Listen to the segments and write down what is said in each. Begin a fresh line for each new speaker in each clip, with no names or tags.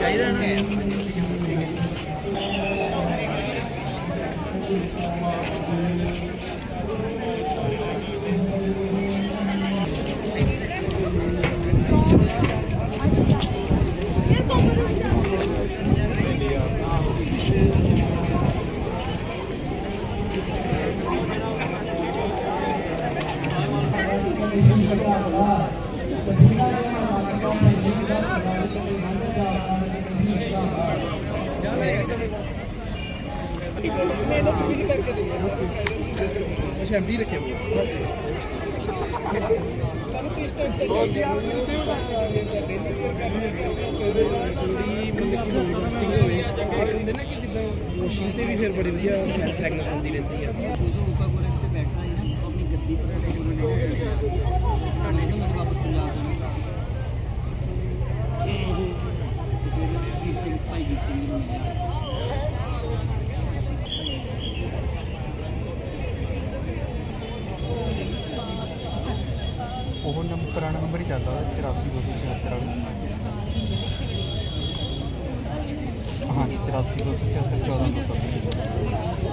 चाहिए ਅੱਛਾ ਵੀ ਰੱਖਿਆ ਹੁੰਦੇ ਜਿੱਦਾਂ ਮਸ਼ੀਨ ਤੇ ਵੀ ਫਿਰ ਬੜੀ ਵਧੀਆ ਫ੍ਰੈਗਨੈਂਸ ਹੁੰਦੀ ਰਹਿੰਦੀ ਆ
ਉਹ ਨੰਬਰ ਪੁਰਾਣਾ ਨੰਬਰ ਹੀ ਚੱਲਦਾ 84276 ਵਾਲਾ। ਹਾਂ 84276 14270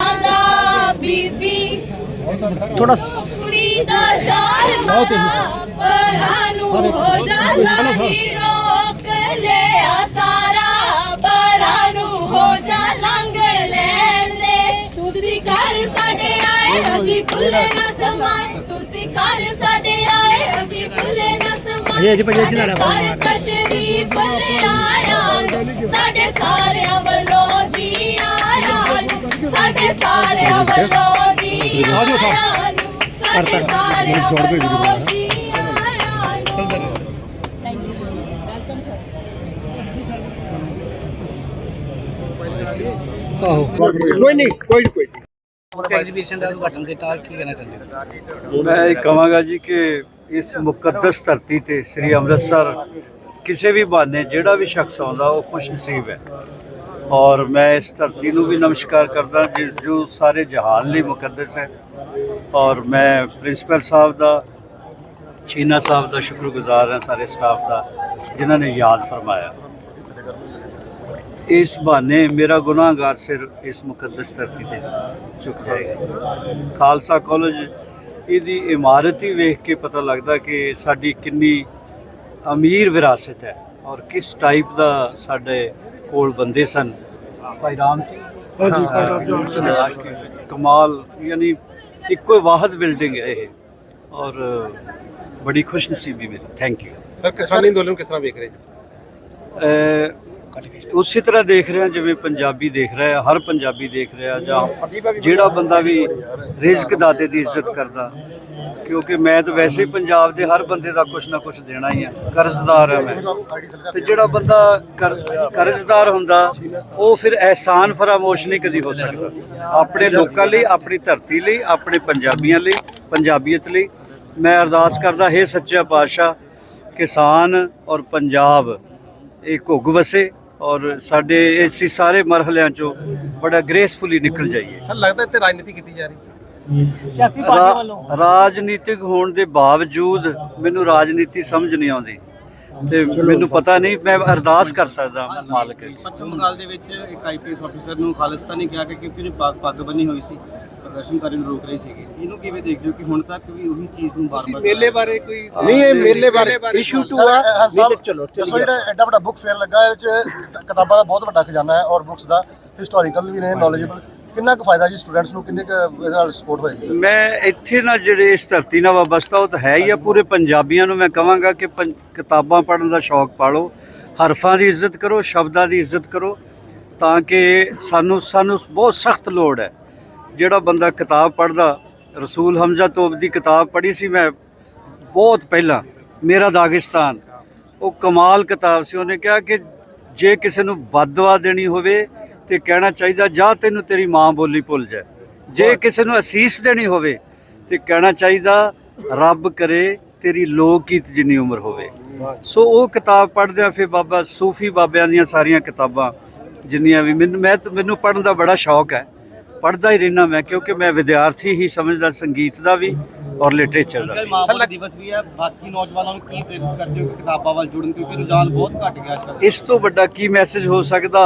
ਦਾ ਬੀਬੀ
ਥੋੜਾ
ਕੁੜੀ ਦਾ ਸ਼ਾਲ ਮਾਂ ਪਰਾਂ ਨੂੰ ਹੋ ਜਾ ਲਾਹੀ ਰੋਕ ਲਿਆ ਸਾਰਾ ਪਰਾਂ ਨੂੰ ਹੋ ਜਾ ਲੰਘ ਲੈਣ ਦੇ। ਤੁਸੀਂ ਘਰ ਸਾਡੇ ਆਏ ਅਸੀਂ ਫੁੱਲੇ ਨਾ ਸਮਾਏ। ਤੁਸੀਂ ਘਰ ਸਾਡੇ ਆਏ ਅਸੀਂ ਫੁੱਲੇ ਨਾ ਸਮਾਏ।
ਇਹ ਜੀ ਭਾਜੀ ਇੱਥੇ ਨਾਲ
ਸਾਡੇ ਘਰ ਤਸ਼ਰੀਫ ਲੈ ਆਇਆ। ਸਾਡੇ ਸਾਰਿਆਂ ਵੱਲੋਂ ਜੀ ਆਇਆ। ਨੂੰ, ਸਾਡੇ ਸਾਰਿਆਂ ਵੱਲੋਂ
ਮੈਂ ਇਹ ਕਹਾਂਗਾ ਜੀ ਕਿ ਇਸ ਮੁਕੱਦਸ ਧਰਤੀ ਤੇ ਸ੍ਰੀ ਅੰਮ੍ਰਿਤਸਰ ਕਿਸੇ ਵੀ ਬਹਾਨੇ ਜਿਹੜਾ ਵੀ ਸ਼ਖਸ ਆਉਂਦਾ ਉਹ ਖੁਸ਼ ਨਸੀਬ ਹੈ। ਔਰ ਮੈਂ ਇਸ ਧਰਤੀ ਨੂੰ ਵੀ ਨਮਸਕਾਰ ਕਰਦਾ, ਜਿਸ ਜੋ ਸਾਰੇ ਜਹਾਨ ਲਈ ਮੁਕੱਦਸ ਹੈ। ਔਰ ਮੈਂ ਪ੍ਰਿੰਸੀਪਲ ਸਾਹਿਬ ਦਾ ਚੀਨਾ ਸਾਹਿਬ ਦਾ ਸ਼ੁਕਰਗੁਜ਼ਾਰ ਹਾਂ, ਸਾਰੇ ਸਟਾਫ ਦਾ, ਜਿਨ੍ਹਾਂ ਨੇ ਯਾਦ ਫਰਮਾਇਆ। ਇਸ ਬਹਾਨੇ ਮੇਰਾ ਗੁਨਾਹਗਾਰ ਸਿਰ ਇਸ ਮੁਕੱਦਸ ਧਰਤੀ ਤੇ ਝੁਕ ਜਾਏਗਾ। ਖਾਲਸਾ ਕਾਲਜ ਇਹਦੀ ਇਮਾਰਤ ਹੀ ਵੇਖ ਕੇ ਪਤਾ ਲੱਗਦਾ ਕਿ ਸਾਡੀ ਕਿੰਨੀ ਅਮੀਰ ਵਿਰਾਸਤ ਹੈ ਔਰ ਕਿਸ ਟਾਈਪ ਦਾ ਸਾਡੇ ਕੋਲ ਬੰਦੇ ਸਨ। ਭਾਈ ਰਾਮ ਸਿੰਘ ਹਾਂਜੀ ਭਾਈ ਰਾਮ ਸਿੰਘ ਕਮਾਲ ਯਾਨੀ ਇੱਕੋ ਵਾਹਦ ਬਿਲਡਿੰਗ ਹੈ ਇਹ। ਔਰ ਬੜੀ ਖੁਸ਼ਨਸੀਬੀ ਮੇਰੀ ਥੈਂਕ ਯੂ
ਸਰ ਕਿਸਾਨੀ ਅੰਦੋਲਨ ਕਿਸ ਤਰ੍ਹਾਂ ਵੇਖ ਰਹੇ ਜੀ
ਅਹ ਉਸੇ ਤਰ੍ਹਾਂ ਦੇਖ ਰਿਹਾ, ਜਿਵੇਂ ਪੰਜਾਬੀ ਦੇਖ ਰਿਹਾ, ਹਰ ਪੰਜਾਬੀ ਦੇਖ ਰਿਹਾ, ਜਾਂ ਜਿਹੜਾ ਬੰਦਾ ਵੀ ਰਿਜ਼ਕ ਦਾਤੇ ਦੀ ਇੱਜ਼ਤ ਕਰਦਾ। ਕਿਉਂਕਿ ਮੈਂ ਤਾਂ ਵੈਸੇ ਹੀ ਪੰਜਾਬ ਦੇ ਹਰ ਬੰਦੇ ਦਾ ਕੁਝ ਨਾ ਕੁਝ ਦੇਣਾ ਹੀ ਹੈ ਕਰਜ਼ਦਾਰ ਹਾਂ ਮੈਂ। ਤੇ ਜਿਹੜਾ ਬੰਦਾ ਕਰ- ਕਰਜ਼ਦਾਰ ਹੁੰਦਾ, ਉਹ ਫਿਰ ਅਹਿਸਾਨ ਫਰਾਮੋਸ਼ ਨਹੀਂ ਕਦੀ ਹੋ ਸਕਦਾ। ਆਪਣੇ ਲੋਕਾਂ ਲਈ, ਆਪਣੀ ਧਰਤੀ ਲਈ, ਆਪਣੇ ਪੰਜਾਬੀਆਂ ਲਈ, ਪੰਜਾਬੀਅਤ ਲਈ। ਮੈਂ ਅਰਦਾਸ ਕਰਦਾ, ਹੈ ਸੱਚਾ ਪਾਤਸ਼ਾਹ, ਕਿਸਾਨ ਔਰ ਪੰਜਾਬ, ਇਹ ਘੁੱਗ ਵਸੇ ਔਰ ਸਾਡੇ ਇਸੇ ਸਾਰੇ ਮਰਹਲਿਆਂ ਚੋਂ ਬੜਾ ਗ੍ਰੇਸਫੁਲੀ ਨਿਕਲ ਜਾਈਏ।
ਸਰ ਲੱਗਦਾ ਇੱਥੇ ਰਾਜਨੀਤੀ ਕੀਤੀ ਜਾ ਰਹੀ
ਸਿਆਸੀ ਪਾਰਟੀਆਂ ਵੱਲੋਂ।
ਰਾਜਨੀਤਿਕ ਹੋਣ ਦੇ ਬਾਵਜੂਦ ਮੈਨੂੰ ਰਾਜਨੀਤੀ ਸਮਝ ਨਹੀਂ ਆਉਂਦੀ। ਤੇ ਮੈਨੂੰ ਪਤਾ ਨਹੀਂ ਮੈਂ ਅਰਦਾਸ ਕਰ ਸਕਦਾ ਮਾਲਕ ਅੱਗੇ।
ਪੱਛਮ ਬੰਗਾਲ ਦੇ ਵਿੱਚ ਇੱਕ ਆਈਪੀਐਸ ਅਫੀਸਰ ਨੂੰ ਖਾਲਿਸਤਾਨੀ ਕਿਹਾ ਕਿ ਕਿਉਂਕਿ ਉਹਨੇ ਪੱਗ ਬੰਨੀ ਹੋਈ ਸੀ। ਪ੍ਰਦਰਸ਼ਨਕਾਰੀ ਨੂੰ ਰੋਕ ਰਹੇ ਸੀਗੇ। ਇਹਨੂੰ ਕਿਵੇਂ ਦੇਖਦੇ ਹੋ ਕਿ ਹੁਣ ਤੱਕ ਵੀ ਉਹੀ ਚੀਜ਼ ਨੂੰ ਬਾਰ-ਬਾਰ
ਮੇਲੇ ਬਾਰੇ ਕੋਈ
ਨਹੀਂ ਇਹ ਮੇਲੇ ਬਾਰੇ ਇਸ਼ੂ ਟੂ ਹੈ
ਸਾਹਿਬ
ਚਲੋ
ਦੱਸੋ ਜਿਹੜਾ ਐਡਾ ਵੱਡਾ ਬੁੱਕ ਫੇਅਰ ਲੱਗਾ ਹੈ ਚ ਕਿਤਾਬਾਂ ਦਾ ਬਹੁਤ ਵੱਡਾ ਖਜ਼ਾਨਾ ਹੈ ਔਰ ਬੁੱਕਸ ਦਾ ਹਿਸਟੋਰੀਕਲ ਵੀ ਨੇ ਨੌਲੇਜੇਬਲ ਕਿੰਨਾ ਕੁ ਫਾਇਦਾ ਜੀ ਸਟੂਡੈਂਟਸ ਨੂੰ ਕਿੰਨੇ ਕੁ ਇਹਦੇ ਨਾਲ ਸਪੋਰਟ ਹੋਏਗੀ?
ਮੈਂ ਇੱਥੇ ਨਾ ਜਿਹੜੇ ਇਸ ਧਰਤੀ ਨਾਲ ਵਾਬਸਤਾ ਉਹ ਤਾਂ ਹੈ ਹੀ ਆ। ਪੂਰੇ ਪੰਜਾਬੀਆਂ ਨੂੰ ਮੈਂ ਕਹਾਂਗਾ ਕਿ ਪੰ- ਕਿਤਾਬਾਂ ਪੜ੍ਹਨ ਦਾ ਸ਼ੌਕ ਪਾਲੋ। ਹਰਫਾਂ ਦੀ ਇੱਜ਼ਤ ਕਰੋ ਸ਼ਬਦਾਂ ਦੀ ਇੱਜ਼ਤ ਕਰੋ ਤਾਂ ਕਿ ਸਾਨੂੰ ਸਾਨੂੰ ਬਹੁਤ ਸਖਤ ਲੋੜ ਹੈ। ਜਿਹੜਾ ਬੰਦਾ ਕਿਤਾਬ ਪੜ੍ਹਦਾ ਰਸੂਲ ਹਮਜ਼ਾ ਤੋਬ ਦੀ ਕਿਤਾਬ ਪੜ੍ਹੀ ਸੀ ਮੈਂ ਬਹੁਤ ਪਹਿਲਾਂ ਮੇਰਾ ਦਾਗਿਸਤਾਨ। ਉਹ ਕਮਾਲ ਕਿਤਾਬ ਸੀ ਉਹਨੇ ਕਿਹਾ ਕਿ ਜੇ ਕਿਸੇ ਨੂੰ ਬਦਦੁਆ ਦੇਣੀ ਹੋਵੇ ਤੇ ਕਹਿਣਾ ਚਾਹੀਦਾ ਜਾਂ ਤੈਨੂੰ ਤੇਰੀ ਮਾਂ ਬੋਲੀ ਭੁੱਲ ਜਾਏ ਜੇ ਕਿਸੇ ਨੂੰ ਅਸੀਸ ਦੇਣੀ ਹੋਵੇ ਤੇ ਕਹਿਣਾ ਚਾਹੀਦਾ ਰੱਬ ਕਰੇ ਤੇਰੀ ਲੋਕੀਤ ਜਿੰਨੀ ਉਮਰ ਹੋਵੇ। ਸੋ ਉਹ ਕਿਤਾਬ ਪੜ੍ਹਦਿਆਂ ਫਿਰ ਬਾਬਾ ਸੂਫੀ ਬਾਬਿਆਂ ਦੀਆਂ ਸਾਰੀਆਂ ਕਿਤਾਬਾਂ ਜਿੰਨੀਆਂ ਵੀ ਮੈਨੂੰ ਮੈਂ ਮੈਨੂੰ ਪੜ੍ਹਨ ਦਾ ਬੜਾ ਸ਼ੌਕ ਹੈ। ਪੜ੍ਹਦਾ ਹੀ ਰਹਿਣਾ ਮੈਂ ਕਿਉਂਕਿ ਮੈਂ ਵਿਦਿਆਰਥੀ ਹੀ ਸਮਝਦਾ ਸੰਗੀਤ ਦਾ ਵੀ ਔਰ ਲਿਟਰੇਚਰ ਦਾ
ਕੱਲ
ਵੀ।
ਮਾਂ ਬੋਲੀ ਦਿਵਸ ਵੀ ਹੈ। ਬਾਕੀ ਨੌਜਵਾਨਾਂ ਨੂੰ ਕੀ ਪ੍ਰੇਰਿਤ ਕਰਦੇ ਹੋ ਕਿ ਕਿਤਾਬਾਂ ਵੱਲ ਜੁੜਨ ਕਿਉਂਕਿ ਰੁਝਾਨ ਬਹੁਤ ਘਟ ਗਿਆ ਅੱਜ ਕੱਲ੍ਹ।
ਇਸ ਤੋਂ ਵੱਡਾ ਕੀ ਮੈਸੇਜ ਹੋ ਸਕਦਾ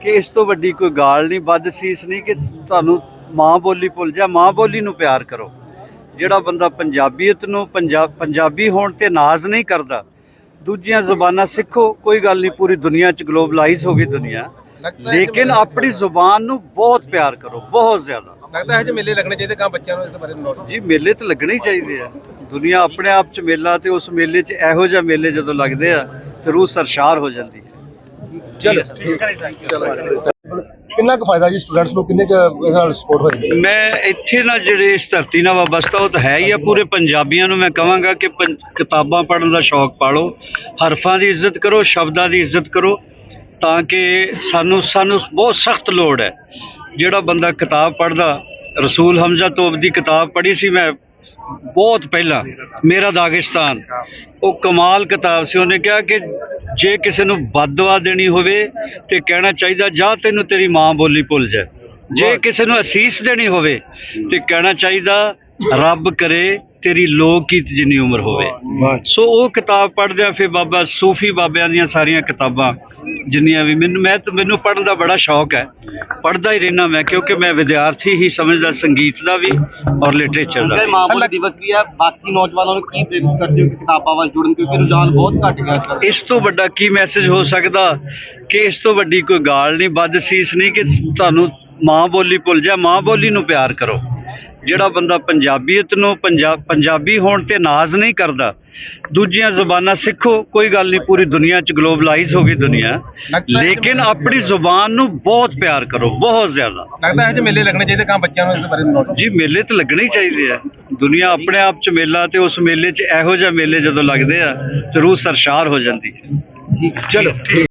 ਕਿ ਇਸ ਤੋਂ ਵੱਡੀ ਕੋਈ ਗਾਲ ਨਹੀਂ ਵੱਧ ਸੀਸ ਨਹੀਂ ਕਿ ਤੁਹਾਨੂੰ ਮਾਂ ਬੋਲੀ ਭੁੱਲ ਜਾ ਮਾਂ ਬੋਲੀ ਨੂੰ ਪਿਆਰ ਕਰੋ। ਜਿਹੜਾ ਬੰਦਾ ਪੰਜਾਬੀਅਤ ਨੂੰ ਪੰਜਾਬ ਪੰਜਾਬੀ ਹੋਣ ਤੇ ਨਾਜ਼ ਨਹੀਂ ਕਰਦਾ ਦੂਜੀਆਂ ਜ਼ੁਬਾਨਾਂ ਸਿੱਖੋ ਕੋਈ ਗੱਲ ਨਹੀਂ ਪੂਰੀ ਦੁਨੀਆ 'ਚ ਗਲੋਬਲਾਈਜ਼ ਹੋ ਗਈ ਦੁਨੀਆ। ਲੇਕਿਨ ਆਪਣੀ ਜ਼ੁਬਾਨ ਨੂੰ ਬਹੁਤ ਪਿਆਰ ਕਰੋ ਬਹੁਤ ਜ਼ਿਆਦਾ।
ਲੱਗਦਾ ਹੈ ਜੇ ਮੇਲੇ ਲੱਗਣੇ ਚਾਹੀਦੇ ਕਾਂ ਬੱਚਿਆਂ ਨੂੰ ਇਸ ਬਾਰੇ ਨੌਲੇਜ
ਜੀ ਮੇਲੇ ਤਾਂ ਲੱਗਣੇ ਹੀ ਚਾਹੀਦੇ ਆ। ਦੁਨੀਆ ਆਪਣੇ ਆਪ 'ਚ ਮੇਲਾ ਤੇ ਉਸ ਮੇਲੇ 'ਚ ਇਹੋ ਜਿਹਾ ਮੇਲੇ ਜਦੋਂ ਲੱਗਦੇ ਆ ਤੇ ਰੂਹ ਸਰਸ਼ਾਰ ਹੋ ਜਾਂਦੀ ਹੈ।
ਕਿੰਨਾ ਕੁ ਫਾਇਦਾ ਜੀ ਸਟੂਡੈਂਟਸ ਨੂੰ? ਕਿੰਨੇ ਕੁ ਨਾਲ ਸਪੋਰਟ ਹੋਏਗੀ
ਮੈਂ ਇੱਥੇ ਨਾ ਜਿਹੜੇ ਇਸ ਧਰਤੀ ਨਾਲ ਵਾਬਸਤਾ ਉਹ ਤਾਂ ਹੈ ਹੀ ਆ। ਪੂਰੇ ਪੰਜਾਬੀਆਂ ਨੂੰ ਮੈਂ ਕਹਾਂਗਾ ਕਿ ਕਿਤਾਬਾਂ ਪੜ੍ਹਨ ਦਾ ਸ਼ੌਕ ਪਾਲੋ। ਹਰਫਾਂ ਦੀ ਇੱਜ਼ਤ ਕਰੋ ਸ਼ਬਦਾਂ ਦੀ ਇੱਜ਼ਤ ਕਰੋ। ਤਾਂ ਕਿ ਸਾਨੂੰ ਸਾਨੂੰ ਬਹੁਤ ਸਖਤ ਲੋੜ ਹੈ। ਜਿਹੜਾ ਬੰਦਾ ਕਿਤਾਬ ਪੜ੍ਹਦਾ ਰਸੂਲ ਹਮਜ਼ਾ ਤੋਬ ਦੀ ਕਿਤਾਬ ਪੜ੍ਹੀ ਸੀ ਮੈਂ ਬਹੁਤ ਪਹਿਲਾਂ ਮੇਰਾ ਦਾਗਿਸਤਾਨ। ਉਹ ਕਮਾਲ ਕਿਤਾਬ ਸੀ। ਉਹਨੇ ਕਿਹਾ ਕਿ ਜੇ ਕਿਸੇ ਨੂੰ ਬਦਦੁਆ ਦੇਣੀ ਹੋਵੇ ਤੇ ਕਹਿਣਾ ਚਾਹੀਦਾ ਜਾਂ ਤੈਨੂੰ ਤੇਰੀ ਮਾਂ ਬੋਲੀ ਭੁੱਲ ਜਾਏ ਜੇ ਕਿਸੇ ਨੂੰ ਅਸੀਸ ਦੇਣੀ ਹੋਵੇ ਤੇ ਕਹਿਣਾ ਚਾਹੀਦਾ ਰੱਬ ਕਰੇ ਤੇਰੀ ਲੋਕੀਤ ਜਿੰਨੀ ਉਮਰ ਹੋਵੇ। ਸੋ ਉਹ ਕਿਤਾਬ ਪੜ੍ਹਦਿਆਂ ਫਿਰ ਬਾਬਾ ਸੂਫੀ ਬਾਬਿਆਂ ਦੀਆਂ ਸਾਰੀਆਂ ਕਿਤਾਬਾਂ ਜਿੰਨੀਆਂ ਵੀ ਮੈਨੂੰ ਮੈਂ ਤਾਂ ਮੈਨੂੰ ਪੜ੍ਹਨ ਦਾ ਬੜਾ ਸ਼ੌਕ ਹੈ। ਪੜ੍ਹਦਾ ਹੀ ਰਹਿਣਾ ਮੈਂ ਕਿਉਂਕਿ ਮੈਂ ਵਿਦਿਆਰਥੀ ਹੀ ਸਮਝਦਾ ਸੰਗੀਤ ਦਾ ਵੀ ਔਰ ਲਿਟਰੇਚਰ ਦਾ
ਕੱਲ
ਵੀ।
ਮਾਂ ਬੋਲੀ ਦਿਵਸ ਵੀ ਹੈ ਬਾਕੀ ਨੌਜਵਾਨਾਂ ਨੂੰ ਕੀ ਪ੍ਰੇਰਿਤ ਕਰਦੇ ਹੋ ਕਿ ਕਿਤਾਬਾਂ ਵੱਲ ਜੁੜਨ ਕਿਉਂਕਿ ਰੁਝਾਨ ਬਹੁਤ ਘਟ ਗਿਆ
ਇਸ ਤੋਂ ਵੱਡਾ ਕੀ ਮੈਸੇਜ ਹੋ ਸਕਦਾ ਕਿ ਇਸ ਤੋਂ ਵੱਡੀ ਕੋਈ ਗਾਲ ਨਹੀਂ ਵੱਧ ਸੀਸ ਨਹੀਂ ਕਿ ਤੁਹਾਨੂੰ ਮਾਂ ਬੋਲੀ ਭੁੱਲ ਜਾ ਮਾਂ ਬੋਲੀ ਨੂੰ ਪਿਆਰ ਕਰੋ। ਜਿਹੜਾ ਬੰਦਾ ਪੰਜਾਬੀਅਤ ਨੂੰ ਪੰਜਾਬ ਪੰਜਾਬੀ ਹੋਣ ਤੇ ਨਾਜ਼ ਨਹੀਂ ਕਰਦਾ। ਦੂਜੀਆਂ ਜ਼ੁਬਾਨਾਂ ਸਿੱਖੋ ਕੋਈ ਗੱਲ ਨਹੀਂ ਪੂਰੀ ਦੁਨੀਆ 'ਚ ਗਲੋਬਲਾਈਜ਼ ਹੋ ਗਈ ਦੁਨੀਆ। ਲੇਕਿਨ ਆਪਣੀ ਜ਼ੁਬਾਨ ਨੂੰ ਬਹੁਤ ਪਿਆਰ ਕਰੋ ਬਹੁਤ ਜ਼ਿਆਦਾ।
ਲੱਗਦਾ ਹੈ ਜੇ ਮੇਲੇ ਲੱਗਣੇ ਚਾਹੀਦੇ ਕਾਂ ਬੱਚਿਆਂ ਨੂੰ ਇਸ ਬਾਰੇ ਨੌਲੇਜ
ਜੀ ਮੇਲੇ ਤਾਂ ਲੱਗਣੇ ਹੀ ਚਾਹੀਦੇ ਆ। ਦੁਨੀਆ ਆਪਣੇ ਆਪ 'ਚ ਮੇਲਾ ਤੇ ਉਸ ਮੇਲੇ 'ਚ ਇਹੋ ਜਿਹਾ ਮੇਲੇ ਜਦੋਂ ਲੱਗਦੇ ਆ ਤੇ ਰੂਹ ਸਰਸ਼ਾਰ ਹੋ ਜਾਂਦੀ ਹੈ।
ਚਲੋ।